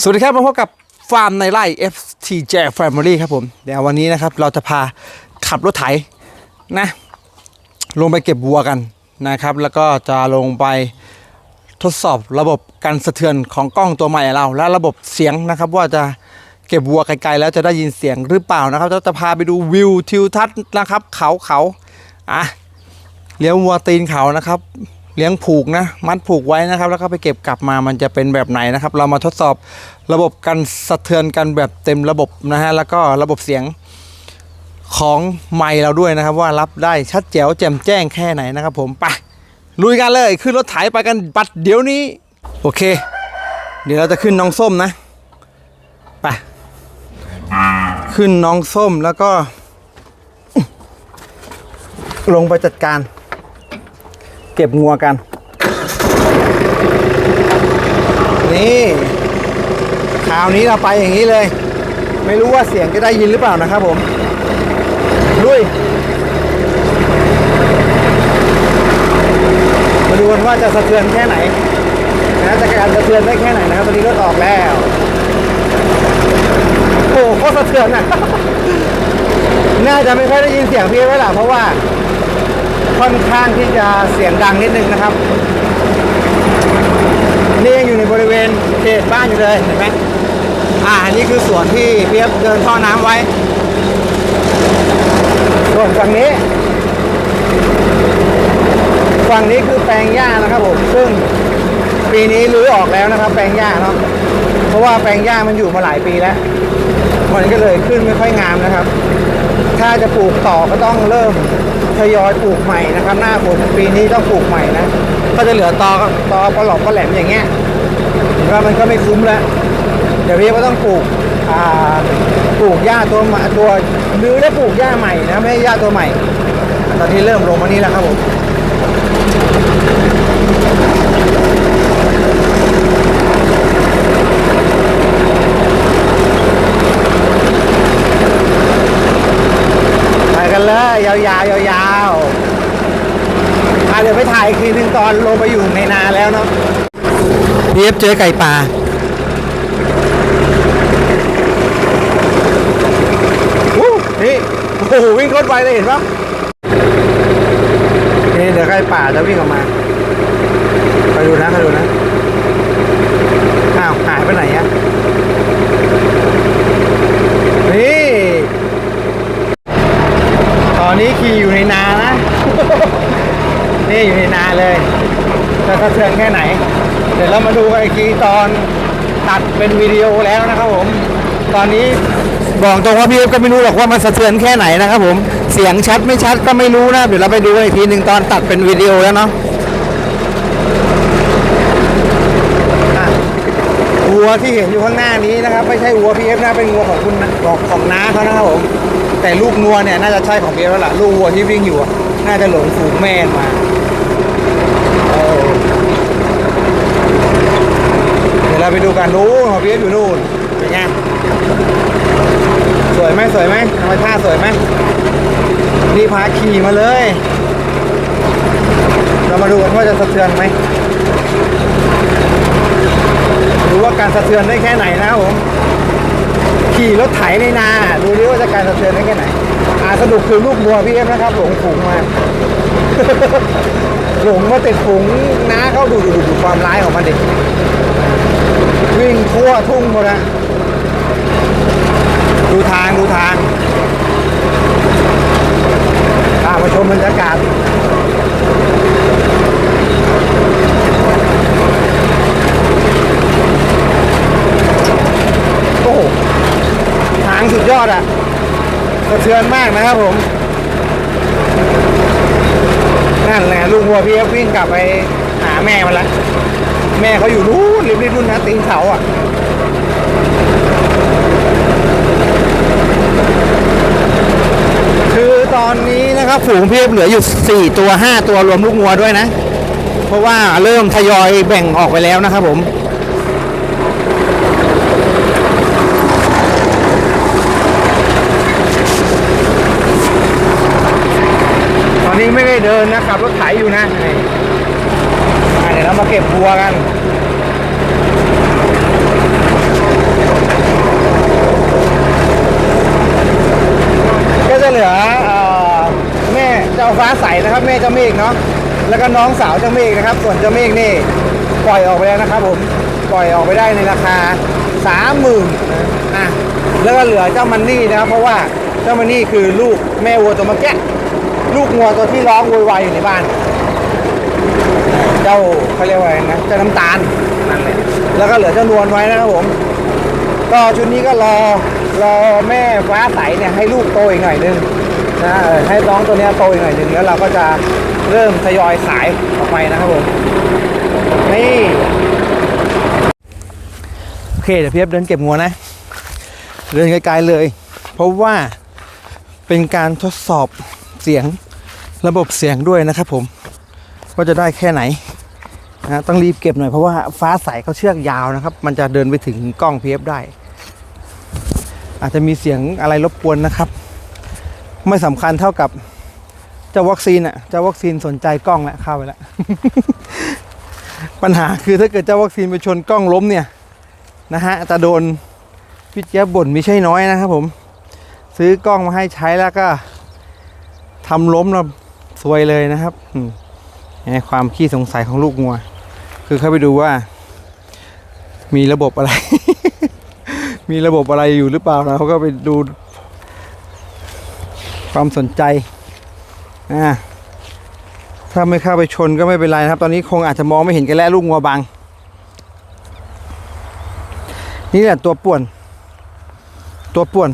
สวัสดีครับมาพบกับฟาร์มในไร่ FTJ Family ครับผม เดี๋ยววันนี้นะครับเราจะพาขับรถไถนะ ลงไปเก็บวัวกันนะครับ แล้วก็จะลงไปทดสอบระบบการสะเทือนของกล้องตัวใหม่เรา และระบบเสียงนะครับ ว่าจะเก็บวัวไกลๆแล้วจะได้ยินเสียงหรือเปล่านะครับเราจะพาไปดูวิวทิวทัศน์นะครับ เขาเขาอะเลี้ยงวัวตีนเขานะครับ เลี้ยงผูกนะ มัดผูกไว้นะครับ แล้วก็ไปเก็บกลับมามันจะเป็นแบบไหนนะครับ เรามาทดสอบระบบการสะเทือนกันแบบเต็มระบบนะฮะแล้วก็ระบบเสียงของไมค์เราด้วยนะครับ ว่ารับได้ชัดแจ๋วแจ่มแจ้งแค่ไหนนะครับ ผมไปลุยกันเลยขึ้นรถไถไปกันบัดเดี๋ยวนี้ โอเค เดี๋ยวเราจะขึ้นน้องส้มนะไปขึ้นน้องส้มแล้วก็ ลงไปจัดการ เก็บงัวกัน นี่คราวนี้เราไปอย่างนี้เลย ไม่รู้ว่าเสียงจะได้ยินหรือเปล่านะครับผมลุยมาดูกันว่าจะสะเทือนแค่ไหนนะจะการสะเทือนได้แค่ไหนนะครับตอนนี้รถออกแล้วโอ้โหสะเทือนอะน่าจะไม่ค่อยได้ยินเสียงพี่ไว้ล่ะเพราะว่า ค่อนข้างที่จะเสียงดังนิดนึงนะครับ นี่ยังอยู่ในบริเวณเขตบ้านอยู่เลยเห็นไหมอ่าอันนี้คือสวนที่เปียบเดินท่อน้ำไว้ ส่วนฝั่งนี้ ฝั่งนี้คือแปลงหญ้านะครับผม ซึ่งปีนี้รื้อออกแล้วนะครับ แปลงหญ้าเนาะ เพราะว่าแปลงหญ้ามันอยู่มาหลายปีแล้ว มันก็เลยขึ้นไม่ค่อยงามนะครับ ถ้าจะปลูกต่อก็ต้องเริ่มทยอยปลูกใหม่นะครับ หน้าฝนปีนี้ต้องปลูกใหม่นะก็จะเหลือตอตอปลอกปลแหลมอย่างเงี้ยผมว่ามันก็ไม่คุ้มแล้วเดี๋ยวพี่ก็ต้องปลูกปลูกหญ้าตัวม่ตัวหรือได้ปลูกหญ้าใหม่นะไม่ใช่หญ้าตัวใหม่ ตอนนี้เริ่มลงมานี่แล้วครับผม กันเลยยาวๆยาวๆอะเดี๋ยวไปถ่ายอีกทีหนึงตอนลงไปอยู่ในนาแล้วเนาะพีเอฟเจอไก่ป่าวู้นี่โอ้โหวิ่งโคตรไวเลยเห็นปะนี่เดี๋ยวไก่ป่าจะวิ่งออกมาไปดูนะไปดูนะ อ้าว หายไปไหนอะนี่ ตอนนี้ขี่อยู่ในนานะ นี่อยู่ในนา เลยจะสะเทือนแค่ไหน เดี๋ยวเรามาดูกันอีกทีตอนตัดเป็นวิดีโอแล้วนะครับผม ตอนนี้บอกตรงว่าพี่เอฟก็ไม่รู้หรอกว่ามันสะเทือนแค่ไหนนะครับผม เสียงชัดไม่ชัดก็ไม่รู้นะ เดี๋ยวเราไปดูกันอีกทีหนึ่งตอนตัดเป็นวิดีโอแล้วเนาะวัวที่เห็นอยู่ข้างหน้านี้นะครับ ไม่ใช่วัวพีเอฟนะเป็นวัวของคุณของของน้าเขานะครับผม แต่ลูกงัวเนี่ยน่าจะใช่ของพีเอฟแล้วล่ะ ลูกวัวที่วิ่งอยู่น่าจะหลงฝูงแม่มา เดี๋ยวเราไปดูกันนู้นของพี่เอฟอยู่นู่นเป็นไงสวยไหมสวยไหมธรรมชาติสวยไหมนี่พาขี่มาเลย เรามาดูกันว่าจะสะเทือนไหมดูว่าการสะเทือนได้แค่ไหนนะผมขี่รถไถในนาดูดิว่าจะการสะเทือนได้แค่ไหนอาสรุปคือลูกบัวพี่เอฟนะครับหลงฝูงมา หลงมาติดฝูงน้าเขาดูดูดูความร้ายของมันดิวิ่งทั่วทุ่งหมดนะดูทางดูทางอ่ามาชมบรรยากาศโอ้โหทางสุดยอดอะสะเทือนมากนะครับผม นั่นแหละลุงวัวพี่วิ่งกลับไปหาแม่มันละแม่เขาอยู่นู้นริมๆนู่นนะตีนเขาอะคือตอนนี้นะครับฝูงเพียบเหลืออยู่ 4 ตัว 5 ตัวรวมลูกงัวด้วยนะ เพราะว่าเริ่มทยอยแบ่งออกไปแล้วนะครับผม นี้ไม่ได้เดินนะขับรถไถอยู่นะเดี๋ยวเรามาเก็บบัวกันก็จะเหลือแม่เจ้าฟ้าใสนะครับ แม่เจ้าเมฆเนาะแล้วก็น้องสาวเจ้าเมฆนะครับ ส่วนเจ้าเมฆนี่ปล่อยออกไปแล้วนะครับ ผมปล่อยออกไปได้ในราคาสามหมื่นนะแล้วก็เหลือเจ้ามันนี่นะครับ เพราะว่าเจ้ามันนี่คือลูกแม่วัวตัวเมื่อกี้ ลูกงัวตัวที่ร้องโวยวายอยู่ในบ้าน เจ้าเขาเรียกว่าไงนะเจ้าน้ำตาลนั่นแหละแล้วก็เหลือเจ้านวลไว้นะครับผม ก็ชุดนี้ก็รอรอแม่ฟ้าใสเนี่ยให้ลูกโตอีกหน่อยนึงนะเออให้น้องตัวเนี้ยโตอีกหน่อยนึงแล้วเราก็จะเริ่มทยอยขายออกไปนะครับผมนี่โอเคเดี๋ยวพี่เอฟเดินเก็บงัวนะ เดินไกลๆเลย เพราะว่าเป็นการทดสอบเสียง ระบบเสียงด้วยนะครับผมว่าจะได้แค่ไหนนะต้องรีบเก็บหน่อยเพราะว่าฟ้าใสเขาเชือกยาวนะครับ มันจะเดินไปถึงกล้องพีเอฟได้ อาจจะมีเสียงอะไรรบกวนนะครับ ไม่สำคัญเท่ากับเจ้าวัคซีนอะเจ้าวัคซีนสนใจกล้องแล้วเข้าไปแล้วปัญหาคือถ้าเกิดเจ้าวัคซีนไปชนกล้องล้มเนี่ยนะฮะจะโดนพี่เจี๊ยบบ่นไม่ใช่น้อยนะครับผม ซื้อกล้องมาให้ใช้แล้วก็ทำล้มแล้ว วยเลยนะครับนี่ความขี้สงสัยของลูกงัว คือเข้าไปดูว่า มีระบบอะไร มีระบบอะไรอยู่หรือเปล่านะเขาก็ไปดู ความสนใจอ่าถ้าไม่เข้าไปชนก็ไม่เป็นไรนะครับ ตอนนี้คงอาจจะมองไม่เห็นกันแล้วลูกงัวบังนี่แหละตัวป่วน ตัวป่วน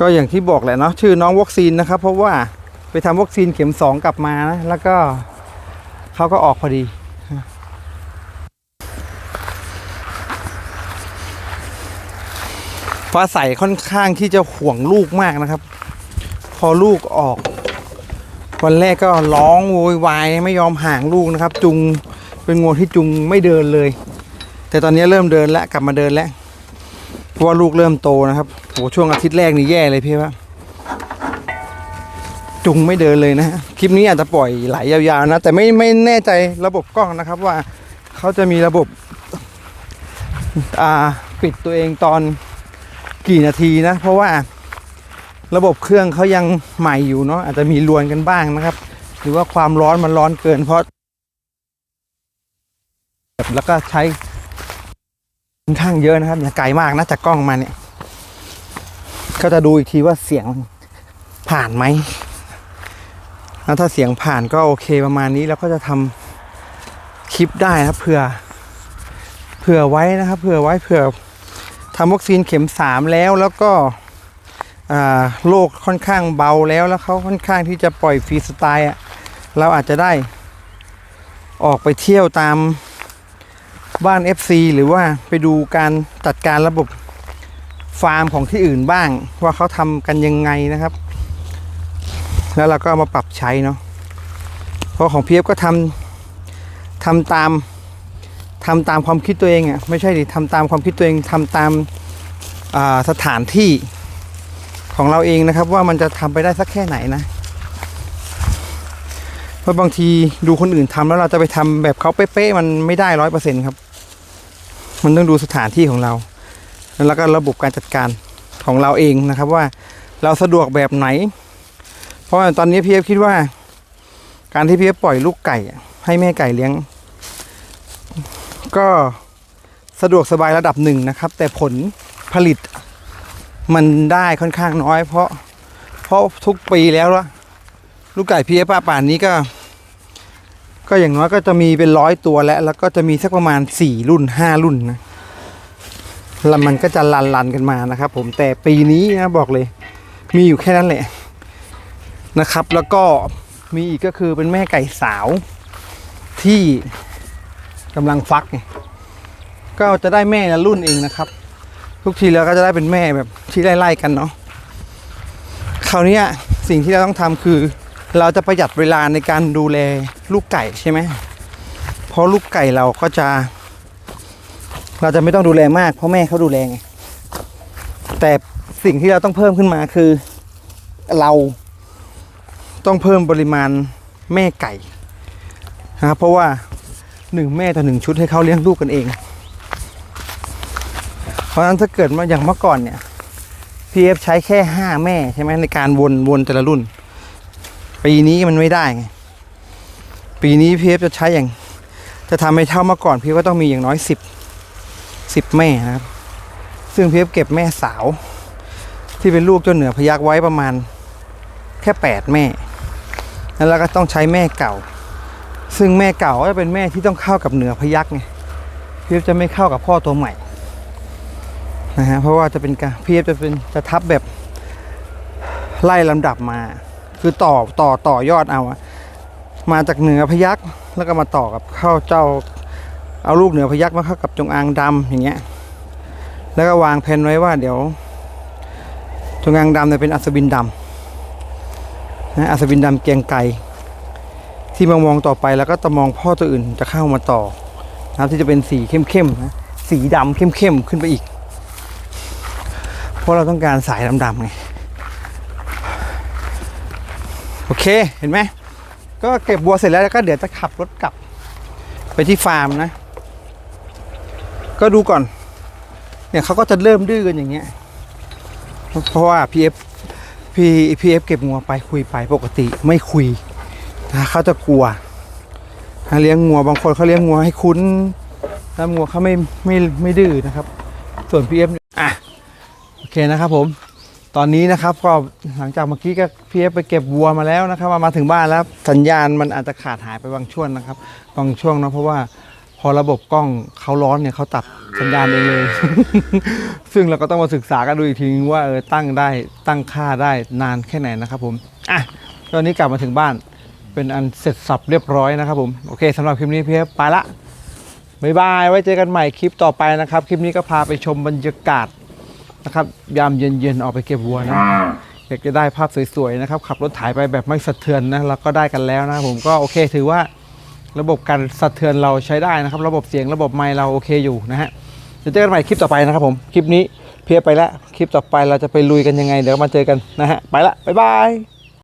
ก็อย่างที่บอกแหละเนาะชื่อน้องวัคซีนนะครับ เพราะว่าไปทำวัคซีนเข็มสองกลับมานะแล้วก็เขาก็ออกพอดี ฟ้าใสค่อนข้างที่จะห่วงลูกมากนะครับ พอลูกออก วันแรกก็ร้องโวยวายไม่ยอมห่างลูกนะครับ จุงเป็นงูที่จุงไม่เดินเลย แต่ตอนนี้เริ่มเดินแล้วกลับมาเดินแล้ว ราะว่าลูกเริ่มโตนะครับโหช่วงอาทิตย์แรกนี่แย่เลยพี่ว่าจุงไม่เดินเลยนะฮะคลิปนี้อาจจะปล่อยไหลยาวๆนะ แต่ไม่ไม่แน่ใจระบบกล้องนะครับว่าเขาจะมีระบบอ่าปิดตัวเองตอนกี่นาทีนะ เพราะว่าระบบเครื่องเขายังใหม่อยู่เนาะอาจจะมีรวนกันบ้างนะครับ หรือว่าความร้อนมันร้อนเกินเพราะ แล้วก็ใช้ ค่อนข้างเยอะนะครับอย่าไกลมากนะจากกล้องมาเนี่ย ก็จะดูอีกทีว่าเสียงผ่านไหมแล้วถ้าเสียงผ่านก็โอเคประมาณนี้แล้วก็จะทำคลิปได้นะเผื่อเผื่อไว้นะครับเผื่อไว้เผื่อทำวัคซีนเข็มสามแล้วแล้วก็โรคค่อนข้างเบาแล้วแล้วเขาค่อนข้างที่จะปล่อยฟรีสไตล์อะเราอาจจะได้ออกไปเที่ยวตาม บ้าน FC หรือว่าไปดูการจัดการระบบฟาร์มของที่อื่นบ้าง ว่าเขาทำกันยังไงนะครับ แล้วเราก็มาปรับใช้เนาะเพราะของเพียบก็ทำทำตามทำตามความคิดตัวเองอะไม่ใช่ดิทำตามความคิดตัวเองทำตามาสถานที่ของเราเองนะครับ ว่ามันจะทำไปได้สักแค่ไหนนะเพราะบางทีดูคนอื่นทำแล้วเราจะไปทำแบบเขาเป๊ะๆมันไม่ได้ร้อยเปอร์เซ็นต์ครับ มันต้องดูสถานที่ของเรา แล้วก็ระบบการจัดการของเราเองนะครับว่าเราสะดวกแบบไหน เพราะว่าตอนนี้พี่เอฟคิดว่า การที่พี่เอฟปล่อยลูกไก่ ให้แม่ไก่เลี้ยง ก็สะดวกสบายระดับหนึ่งนะครับ แต่ผลผลิตมันได้ค่อนข้างน้อย เพราะเพราะทุกปีแล้วละลูกไก่พีเอฟป้าป่านนี้ก็ ก็อย่างน้อยก็จะมีเป็นร้อยตัวแล้ว แล้วก็จะมีสักประมาณสี่รุ่นห้ารุ่นนะแล้วมันก็จะลันลันกันมานะครับผมแต่ปีนี้นะบอกเลย มีอยู่แค่นั้นแหละนะครับ แล้วก็มีอีกก็คือเป็นแม่ไก่สาวที่กำลังฟักไงก็จะได้แม่ละรุ่นเองนะครับ ทุกทีแล้วก็จะได้เป็นแม่แบบที่ไล่ๆกันเนาะคราวนี้สิ่งที่เราต้องทำคือ เราจะประหยัดเวลาในการดูแลลูกไก่ใช่ไหมเพราะลูกไก่เราก็จะ เราจะไม่ต้องดูแลมากเพราะแม่เขาดูแลไงแต่สิ่งที่เราต้องเพิ่มขึ้นมาคือ เราต้องเพิ่มปริมาณแม่ไก่นะครับเพราะว่าหนึ่งแม่ต่อหนึ่งชุดให้เขาเลี้ยงลูกกันเอง เพราะฉะนั้นถ้าเกิดมาอย่างเมื่อก่อนเนี่ยพีเอฟใช้แค่ห้าแม่ใช่ไหมในการวนวนแต่ละรุ่น ปีนี้มันไม่ได้ไง ปีนี้พีเอฟจะใช้อย่าง จะทำให้เท่าเมื่อก่อนพีก็ต้องมีอย่างน้อยสิบสิบแม่นะครับ ซึ่งพีเอฟเก็บแม่สาว ที่เป็นลูกเจ้าเหนือพยักไว้ประมาณ แค่แปดแม่ แล้วเราก็ต้องใช้แม่เก่า ซึ่งแม่เก่าก็จะเป็นแม่ที่ต้องเข้ากับเหนือพยักไงพีเอฟจะไม่เข้ากับพ่อตัวใหม่นะฮะเพราะว่าจะเป็นการพีเอฟจะเป็นจะทับแบบไล่ลำดับมา คือต่อต่อต่อยอดเอามาจากเหนือพยักแล้วก็มาต่อกับเข้าเจ้า เอาลูกเหนือพยักมาเข้ากับจงอางดำอย่างเงี้ย แล้วก็วางแผนไว้ว่าเดี๋ยว จงอางดำเนี่ยเป็นอัศวินดำนะอัศวินดำเกียงไกรที่มามองต่อไปแล้วก็จะมองพ่อตัวอื่นจะเข้ามาต่อนะครับที่จะเป็นสีเข้มๆนะสีดำเข้มๆขึ้นไปอีก เพราะเราต้องการสายดำๆไง โอเคเห็นไหมก็เก็บบัวเสร็จแล้วแล้วก็เดี๋ยวจะขับรถกลับ ไปที่ฟาร์มนะ ก็ดูก่อน เนี่ยเขาก็จะเริ่มดื้อกันอย่างเงี้ย เพราะว่า PF พีพีเอฟเก็บงัวไปคุยไปปกติไม่คุยนะเขาจะกลัวเลี้ยงงัวบางคนเขาเลี้ยงงัวให้คุ้นแล้วงัวเขาไม่ไม่ไม่ดื้อนะครับ ส่วน PF เนี่ยอะโอเคนะครับผม ตอนนี้นะครับก็หลังจากเมื่อกี้ก็ PF ไปเก็บวัวมาแล้วนะครับมามาถึงบ้านแล้วสัญญาณมันอาจจะขาดหายไปบางช่วงนะครับ บางช่วงนะเพราะว่าพอระบบกล้องเขาร้อนเนี่ยเขาตัดสัญญาณเองเลย ซึ่งเราก็ต้องมาศึกษากันดูอีกทีว่าเออตั้งได้ตั้งค่าได้นานแค่ไหนนะครับผมอะตอนนี้กลับมาถึงบ้าน เป็นอันเสร็จสับเรียบร้อยนะครับผมโอเคสำหรับคลิปนี้พี่ไปละบ๊ายบายไว้เจอกันใหม่คลิปต่อไปนะครับ คลิปนี้ก็พาไปชมบรรยากาศ นะครับ ยามเย็นๆออกไปเก็บวัวนะอยากจะได้ภาพสวยๆนะครับขับรถถ่ายไปแบบไม่สะเทือนนะเราก็ได้กันแล้วนะผมก็โอเคถือว่าระบบการสะเทือนเราใช้ได้นะครับ ระบบเสียงระบบไมค์เราโอเคอยู่นะฮะเดี๋ยวเจอกันใหม่คลิปต่อไปนะครับผมคลิปนี้เพียไปแล้วคลิปต่อไปเราจะไปลุยกันยังไง เดี๋ยวมาเจอกันนะฮะไปละบ๊ายบาย